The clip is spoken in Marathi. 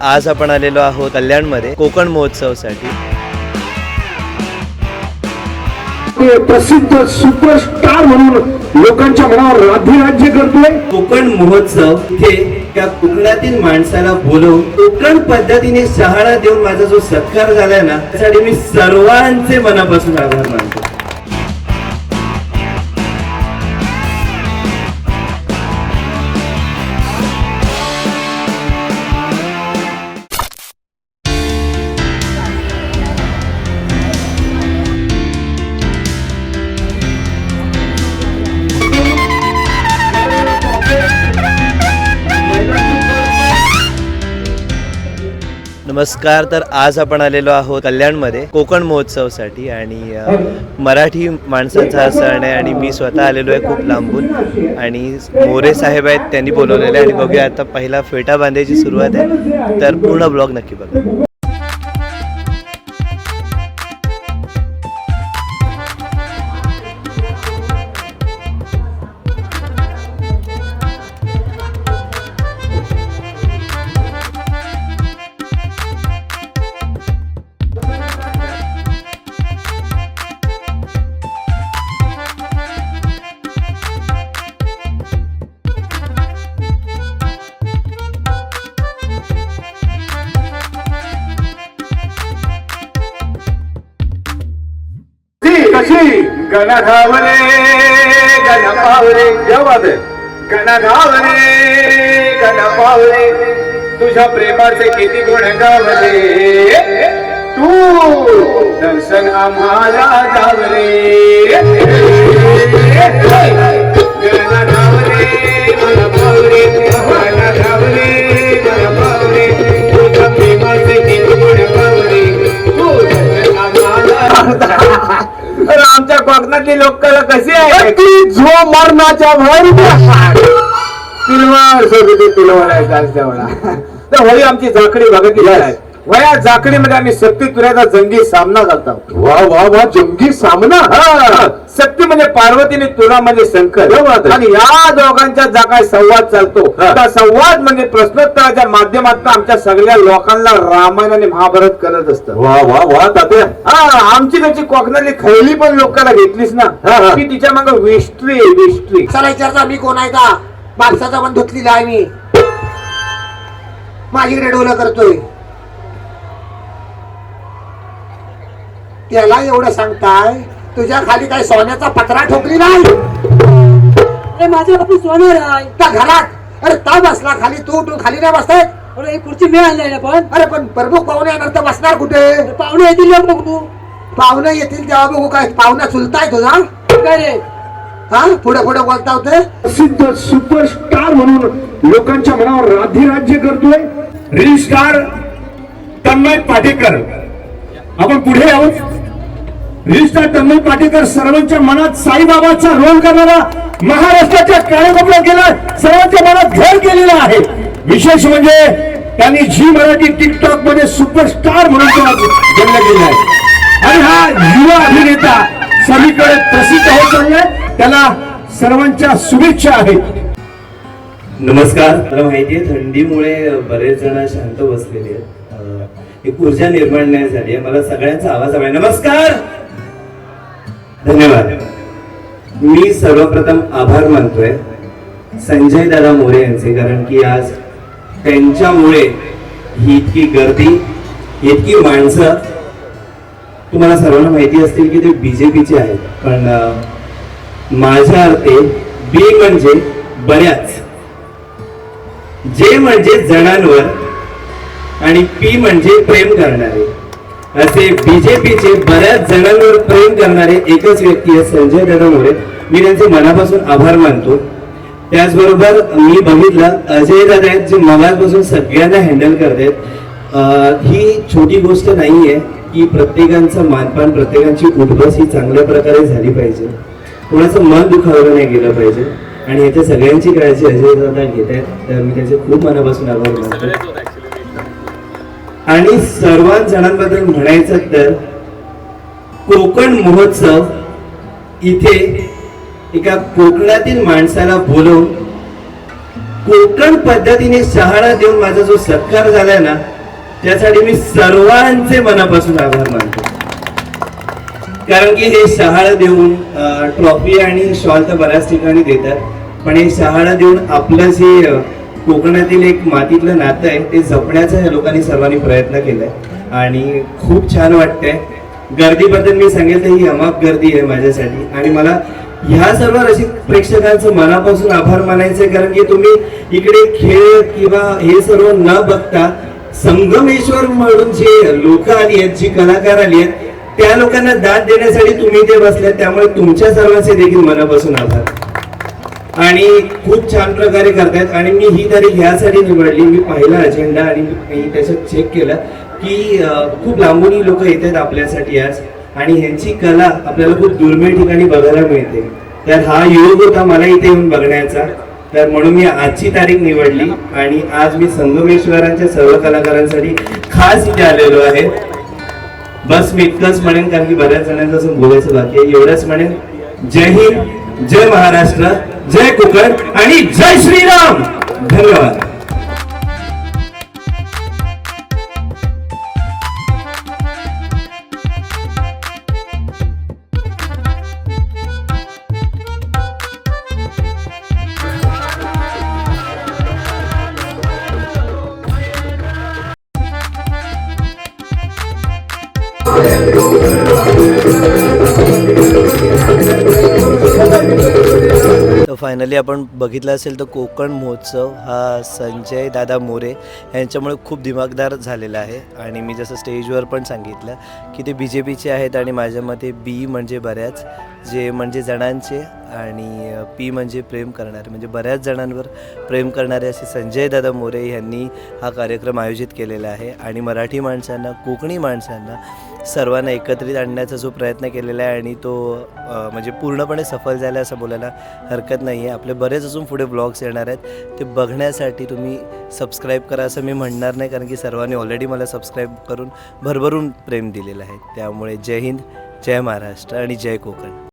आज आपण आलेलो आहोत कल्याणमध्ये कोकण महोत्सवसाठी. ते प्रसिद्ध सुपरस्टार म्हणून लोकांच्या मनावर राज्य करतोय. कोकण महोत्सव इथे त्या कोकणातील माणसाला बोलवून कोकण पद्धतीने शहाळा देऊन माझा जो सत्कार झालाय ना त्यासाठी मी सर्वांचे मनापासून आभार मानतो. नमस्कार तर आज आपण आलेलो आहोत कल्याणमध्ये कोकण महोत्सवसाठी आणि मराठी माणसांचा हा सण आहे आणि मी स्वतः आलेलो आहे खूप लांबून आणि मोरे साहेब आहेत त्यांनी बोलवलेले आहे आणि बघूया आता पहिला फेटा बांधायची सुरुवात आहे. तर पूर्ण ब्लॉग नक्की बघा. गणधावरे गणपावरे जेव्हा गणधावरे गणपावरे तुझ्या प्रेमाचे किती गुण गावले. तू दर्शन आम्हाला जावरे कोकणातली लोक कशी आहे ती झो मरणाच्या भर पिलवार सोबत पिलवार आहे जास्त तेवढा. तर होळी आमची झाकडी बघितली आहे वया झाकडीमध्ये आम्ही शक्ती तुऱ्याचा जंगी सामना घालतो वा वा वा जंगी सामना? हा, शक्ती म्हणजे पार्वती आणि तुरा म्हणजे शंकर. आणि या दोघांच्या जा काय संवाद चालतो. हा. त्या संवाद म्हणजे प्रश्नोत्तराच्या माध्यमातून आमच्या सगळ्या लोकांना रामायण आणि महाभारत करत असतं. हा आमची त्याची कोकणातली खैली पण लोकांना घेतलीस ना हा, हा. ती तिच्यामागे विस्ट्री विस्ट्री चला विचारता मी कोण आहे का? बापसाचा पण धुतलेला आहे मी. माझीकडे डोलं करतोय. त्याला एवढं सांगताय तुझ्या खाली काय सोन्याचा पत्रा ठोकली नाही? अरे माझ्या बाबतीत सोनार आहे. त्या घरात. अरे ता बसला खाली तू तू खाली नाही बसताय अरे एक खुर्ची मिळाली ना पण. अरे पण प्रमुख पाहुणे येणार तर बसणार कुठे? अरे पाहुणे येतील ना बघू पाहुणे येतील तेव्हा बघू काय पाहुणा चुलताय तुझा? काय रे? हा? पुढे पुढे बोलता होते? प्रसिद्ध सुपरस्टार म्हणून लोकांच्या मनावर राज्य करतोय. Reel star Tanmay Patekar. आपण पुढे आहोत. रील स्टार तन्मय पाटेकर सर्वांच्या मनात साईबाबाचा रोल करणारा महाराष्ट्राच्या काळेकोपऱ्यात गेला सर्वांच्या मनात घर केलेला आहे. विशेष म्हणजे त्यांनी झी मराठी टिकटॉकमध्ये सुपरस्टार म्हणून जन्म केला आहे. आणि हा युवा अभिनेता सगळीकडे प्रसिद्ध होत चाललाय. त्याला सर्वांच्या शुभेच्छा आहेत. नमस्कार. मला माहिती आहे थंडीमुळे बरेच जण शांत बसलेले आहेत. एक ऊर्जा निर्माण नाही झाली आहे. मला सगळ्यांचा आवाज हवा नमस्कार! धन्यवाद. मी सर्वप्रथम आभार मानतोय संजय दादा मोरे यांचे कारण की आज त्यांच्यामुळे ही इतकी गर्दी इतकी माणसं तुम्हाला सर्वांना माहिती असतील की ते बीजेपीचे आहेत. पण माझ्या अर्थे बी म्हणजे बऱ्याच. जे म्हणजे जणांवर आणि पी म्हणजे प्रेम करणारे. असे बीजेपीचे बऱ्याच जणांवर प्रेम करणारे एकच व्यक्ती आहे संजय दादा मोरे. मी त्यांचे मनापासून आभार मानतो. त्याचबरोबर मी बघितलं अजय दादा आहेत जे मगापासून सगळ्यांना हँडल करतायत. ही छोटी गोष्ट नाही आहे की प्रत्येकांचं मानपान प्रत्येकांची उठबस ही चांगल्या प्रकारे झाली पाहिजे. कोणाचं मन दुखावलं नाही गेलं पाहिजे. आणि याच्या सगळ्यांची काळजी अजय दादा घेत आहेत तर मी त्याचे खूप मनापासून आभार मानतो. आणि सर्वात जणांबद्दल म्हणायचं तर कोकण महोत्सव इथे एका कोकणातील माणसाला बोलवून कोकण पद्धतीने शहाणा देऊन माझा जो सत्कार झालाय ना त्यासाठी मी सर्वांचे मनापासून आभार मानतो. कारण की हे शहाळा देऊन ट्रॉफी आणि शॉल तर बऱ्याच ठिकाणी देतात पण हे शहाळा देऊन आपलं जे कोकणातील एक मातीतलं नातं आहे ते जपण्याचा या लोकांनी सर्वांनी प्रयत्न केलाय. आणि खूप छान वाटतंय. गर्दीबद्दल मी सांगेल तर ही अमाप गर्दी आहे माझ्यासाठी. आणि मला ह्या सर्व रसिक प्रेक्षकांचं मनापासून आभार मानायचे कारण की तुम्ही इकडे खेळ किंवा हे सर्व न बघता संगमेश्वर म्हणून जे लोक आली आहेत जी कलाकार आली आहेत त्या लोकांना दाद देण्यासाठी तुम्ही ते बसले त्यामुळे तुमच्या सर्वांचे देखील मनापासून आभार. आणि खूप छान प्रकारे करतायत. आणि मी ही तारीख ह्यासाठी निवडली. मी पाहिला अजेंडा आणि मी त्याच्यात चेक केलं की खूप लांबूनही लोक येत आहेत आपल्यासाठी आज. आणि ह्यांची कला आपल्याला खूप दुर्मिळ ठिकाणी बघायला मिळते. तर हा योग होता मला इथे येऊन बघण्याचा. तर म्हणून मी आजची तारीख निवडली आणि आज मी संगमेश्वरांच्या सर्व कलाकारांसाठी खास इथे आलेलो आहे. बस मी इतकंच म्हणेन कारण की बऱ्याच जणांचं असं बोलायचं बाकी आहे. एवढंच म्हणेन. जय हिंद जय महाराष्ट्र. जय कोकण आणि जय श्रीराम. धन्यवाद. फायनली आपण बघितलं असेल तर कोकण महोत्सव हा संजय दादा मोरे यांच्यामुळे खूप दिमागदार झालेला आहे. आणि मी जसं स्टेजवर पण सांगितलं की ते बी जे पीचे आहेत आणि माझ्या मते बी म्हणजे बऱ्याच जे म्हणजे जणांचे आणि पी म्हणजे प्रेम करणारे. म्हणजे बऱ्याच जणांवर प्रेम करणारे असे संजय दादा मोरे यांनी हा कार्यक्रम आयोजित केलेला आहे. आणि मराठी माणसांना कोकणी माणसांना सर्वांना एकत्रित आणण्याचा जो प्रयत्न केलेला आहे आणि तो म्हणजे पूर्णपणे सफल झाला असं बोलायला हरकत नाही आहे. आपले बरेच अजून पुढे ब्लॉग्स येणार आहेत. ते बघण्यासाठी तुम्ही सबस्क्राईब करा असं मी म्हणणार नाही कारण की सर्वांनी ऑलरेडी मला सबस्क्राईब करून भरभरून प्रेम दिलेलं आहे. त्यामुळे जय हिंद जय महाराष्ट्र आणि जय कोकण.